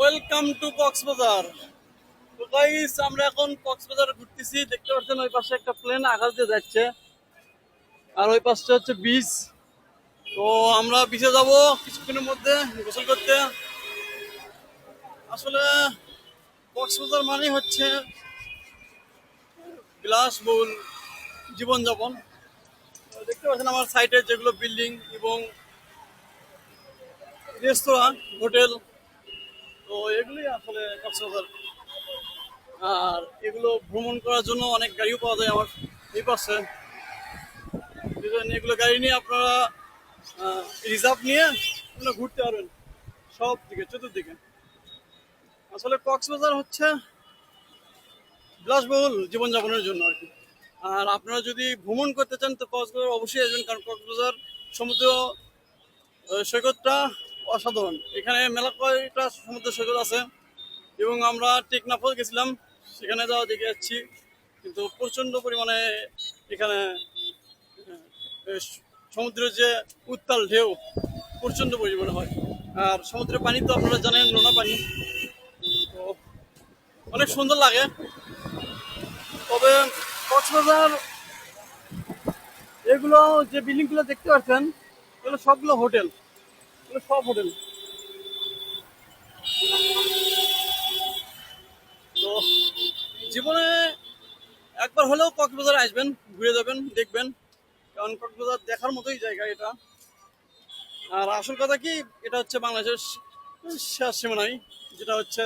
Welcome to Cox's Bazar. তো guys আমরা এখন কক্সবাজার ঘুরতেছি। দেখতে পাচ্ছেন ওই পাশে একটা প্লেন আকাশ দিয়ে যাচ্ছে। আর ওই পাশটা হচ্ছে বিচ তো আমরা বিচে যাব কিছুক্ষণের মধ্যে গোসল করতে। আসলে কক্সবাজার মানে হচ্ছে গ্লাস বিলাসবহুল জীবনযাপন। দেখতে পাচ্ছেন আমার সাইডে যেগুলো বিল্ডিং এবং রেস্তোরাঁ হোটেল তো এগুলি আসলে কক্সবাজার আর এগুলো ভ্রমণ করার জন্য অনেক গাড়িও পাওয়া যায় আমার এই পাশে। এগুলো গাড়ি নিয়ে আপনারা রিজার্ভ নিয়ে আপনারা ঘুরতে পারবেন। সব দিকে, চতুর্দিকে। আসলে কক্সবাজার হচ্ছে বিলাসবহুল জীবনযাপনের জন্য আর কি। আর আপনারা যদি ভ্রমণ করতে চান, তো কক্সবাজার অবশ্যই আসবেন, কারণ কক্সবাজার সমুদ্র সৈকতটা অসাধারণ। এখানে মেলা কয়টা সমুদ্র সৈকত আছে এবং আমরা টেকনাফও গেছিলাম, সেখানে যাওয়া দেখে যাচ্ছি। কিন্তু প্রচণ্ড পরিমাণে এখানে সমুদ্রের যে উত্তাল ঢেউ প্রচণ্ড পরিমাণে হয়। আর সমুদ্রের পানি তো আপনারা জানেন, নোনা পানি। তো অনেক সুন্দর লাগে। তবে কক্সবাজার, এগুলো যে বিল্ডিংগুলো দেখতে পাচ্ছেন, এগুলো সবগুলো হোটেল। সব হোটেল। তো জীবনে একবার হলেও কক্সবাজার আসবেন, ঘুরে যাবেন, দেখবেন। কারণ কক্সবাজার দেখার মতোই জায়গা এটা। আর আসল কথা কি, এটা হচ্ছে বাংলাদেশের শেষ সীমানাই, যেটা হচ্ছে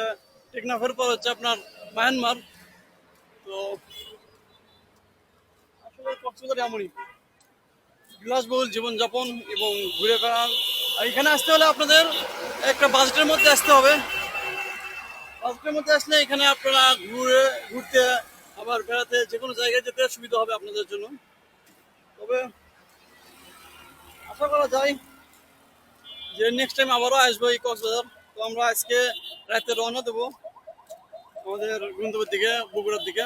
টেকনাফের পর হচ্ছে আপনার মায়ানমার। তো আসলে কক্সবাজার এমনই। বিলাসবহুল জীবনযাপন এবং ঘুরে বেড়ান এখানে আসতে হলে আপনাদের একটা বাজেটের মধ্যে আসতে হবে। বাজেটের মধ্যে আসলে এখানে আপনারা ঘুরে, ঘুরতে, আবার বেড়াতে যে কোনো জায়গায় যেতে সুবিধা হবে আপনাদের জন্য। তবে আশা করা যায় যে নেক্সট টাইম আবারও আসব এই কক্সবাজার। তো আমরা আজকে রাতে রওনা দেবো আমাদের গন্তব্যের দিকে, বগুড়ার দিকে।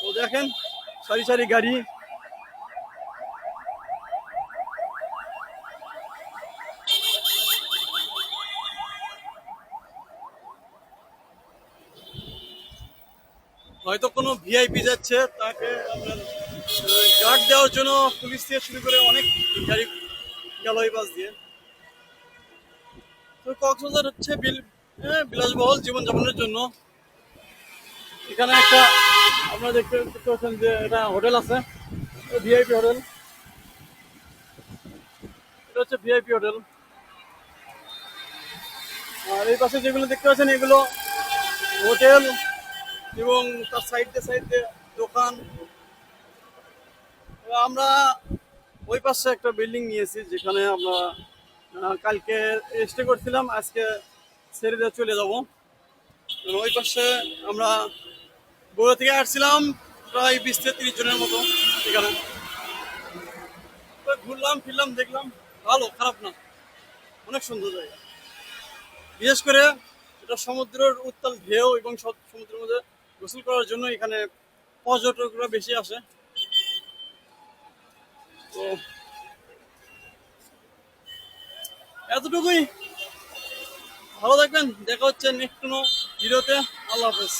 তো দেখেন, সারি সারি গাড়ি হয়তো কোনো ভিআইপি যাচ্ছে তাকে আপনার গার্ড দেওয়ার জন্য পুলিশ দিয়ে শুরু করে অনেক গাড়ি গেল বাস দিয়ে। তো কক্সবাজার হচ্ছে বিল হ্যাঁ, বিলাসবহুল জীবনযাপনের জন্য। এখানে একটা আপনারা দেখতে পাচ্ছেন যে এটা হোটেল আছে ভিআইপি হোটেল। এটা হচ্ছে ভিআইপি হোটেল। আর এই পাশে যেগুলো দেখতে পাচ্ছেন এগুলো হোটেল এবং তার সাইডে সাইডে দোকান। আমরা ওই পাশে একটা বিল্ডিং নিয়েছি, যেখানে আমরা কালকে স্টে করছিলাম, আজকে ছেড়ে দিয়ে চলে যাব। ওই পাশে আমরা বগুড়া থেকে আসছিলাম, প্রায় বিশ থেকে তিরিশ জনের মতো এখানে। ঘুরলাম, ফিরলাম, দেখলাম ভালো, খারাপ না। অনেক সুন্দর জায়গা। বিশেষ করে এটা সমুদ্রের উত্তাল ঢেউ এবং সমুদ্রের মধ্যে গোসল করার জন্য এখানে পর্যটকরা বেশি আসে। তো এতটুকুই। ভালো থাকবেন, দেখা হচ্ছে নেক্সট কোনো ভিডিওতে আল্লাহ হাফেজ।